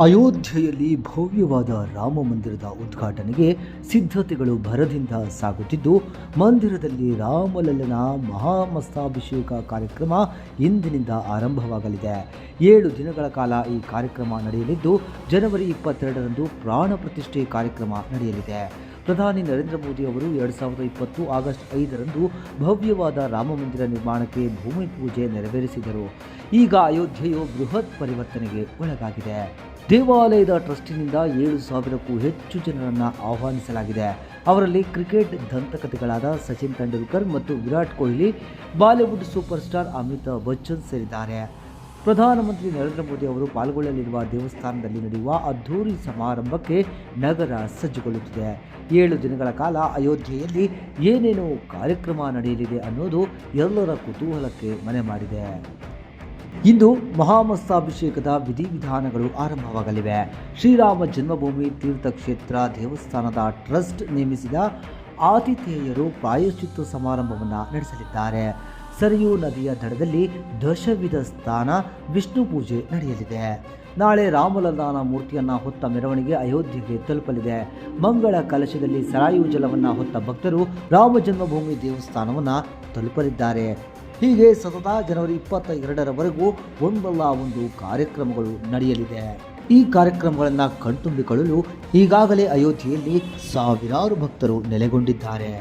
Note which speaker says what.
Speaker 1: ಅಯೋಧ್ಯೆಯಲ್ಲಿ ಭವ್ಯವಾದ ರಾಮ ಮಂದಿರದ ಉದ್ಘಾಟನೆಗೆ ಸಿದ್ಧತೆಗಳು ಭರದಿಂದ ಸಾಗುತ್ತಿದ್ದು, ಮಂದಿರದಲ್ಲಿ ರಾಮಲಲ್ಲನ ಮಹಾಮಸ್ತಾಭಿಷೇಕ ಕಾರ್ಯಕ್ರಮ ಇಂದಿನಿಂದ ಆರಂಭವಾಗಲಿದೆ. ಏಳು ದಿನಗಳ ಕಾಲ ಈ ಕಾರ್ಯಕ್ರಮ ನಡೆಯಲಿದ್ದು, ಜನವರಿ ಇಪ್ಪತ್ತೆರಡರಂದು ಪ್ರಾಣ ಪ್ರತಿಷ್ಠೆ ಕಾರ್ಯಕ್ರಮ ನಡೆಯಲಿದೆ. ಪ್ರಧಾನಿ ನರೇಂದ್ರ ಮೋದಿ ಅವರು ಎರಡು ಸಾವಿರದ ಇಪ್ಪತ್ತು ಆಗಸ್ಟ್ ಐದರಂದು ಭವ್ಯವಾದ ರಾಮಮಂದಿರ ನಿರ್ಮಾಣಕ್ಕೆ ಭೂಮಿ ಪೂಜೆ ನೆರವೇರಿಸಿದರು. ಈಗ ಅಯೋಧ್ಯೆಯು ಬೃಹತ್ ಪರಿವರ್ತನೆಗೆ ಒಳಗಾಗಿದೆ. ದೇವಾಲಯದ ಟ್ರಸ್ಟಿನಿಂದ ಏಳು ಸಾವಿರಕ್ಕೂ ಹೆಚ್ಚು ಜನರನ್ನು ಆಹ್ವಾನಿಸಲಾಗಿದೆ. ಅವರಲ್ಲಿ ಕ್ರಿಕೆಟ್ ದಂತಕಥೆಗಳಾದ ಸಚಿನ್ ತೆಂಡೂಲ್ಕರ್ ಮತ್ತು ವಿರಾಟ್ ಕೊಹ್ಲಿ, ಬಾಲಿವುಡ್ ಸೂಪರ್ ಸ್ಟಾರ್ ಅಮಿತಾಬ್ ಬಚ್ಚನ್ ಸೇರಿದ್ದಾರೆ. ಪ್ರಧಾನಮಂತ್ರಿ ನರೇಂದ್ರ ಮೋದಿ ಅವರು ಪಾಲ್ಗೊಳ್ಳಲಿರುವ ದೇವಸ್ಥಾನದಲ್ಲಿ ನಡೆಯುವ ಅದ್ಧೂರಿ ಸಮಾರಂಭಕ್ಕೆ ನಗರ ಸಜ್ಜುಗೊಳ್ಳುತ್ತಿದೆ. ಏಳು ದಿನಗಳ ಕಾಲ ಅಯೋಧ್ಯೆಯಲ್ಲಿ ಏನೇನು ಕಾರ್ಯಕ್ರಮ ನಡೆಯಲಿದೆ ಅನ್ನೋದು ಎಲ್ಲರ ಕುತೂಹಲಕ್ಕೆ ಮನೆ ಮಾಡಿದೆ. ಇಂದು ಮಹಾಮಸ್ತಾಭಿಷೇಕದ ವಿಧಿವಿಧಾನಗಳು ಆರಂಭವಾಗಲಿವೆ. ಶ್ರೀರಾಮ ಜನ್ಮಭೂಮಿ ತೀರ್ಥಕ್ಷೇತ್ರ ದೇವಸ್ಥಾನದ ಟ್ರಸ್ಟ್ ನೇಮಿಸಿದ ಆತಿಥೇಯರು ಪ್ರಾಯಶ್ಚಿತ್ತ ಸಮಾರಂಭವನ್ನು ನಡೆಸಲಿದ್ದಾರೆ. ಸರಿಯೂ ನದಿಯ ದಡದಲ್ಲಿ ದಶವಿಧ ಸ್ಥಾನ ವಿಷ್ಣು ಪೂಜೆ ನಡೆಯಲಿದೆ. ನಾಳೆ ರಾಮಲಲ್ಲಾನ ಮೂರ್ತಿಯನ್ನು ಹೊತ್ತ ಮೆರವಣಿಗೆ ಅಯೋಧ್ಯೆಗೆ ತಲುಪಲಿದೆ. ಮಂಗಳ ಕಲಶದಲ್ಲಿ ಸರಾಯು ಜಲವನ್ನು ಹೊತ್ತ ಭಕ್ತರು ರಾಮ ಜನ್ಮಭೂಮಿ ದೇವಸ್ಥಾನವನ್ನು ತಲುಪಲಿದ್ದಾರೆ. ಹೀಗೆ ಸತತ ಜನವರಿ ಇಪ್ಪತ್ತ ಎರಡರವರೆಗೂ ಒಂದಲ್ಲ ಒಂದು ಕಾರ್ಯಕ್ರಮಗಳು ನಡೆಯಲಿದೆ. ಈ ಕಾರ್ಯಕ್ರಮಗಳನ್ನು ಕಣ್ತುಂಬಿಕೊಳ್ಳಲು ಈಗಾಗಲೇ ಅಯೋಧ್ಯೆಯಲ್ಲಿ ಸಾವಿರಾರು ಭಕ್ತರು ನೆಲೆಗೊಂಡಿದ್ದಾರೆ.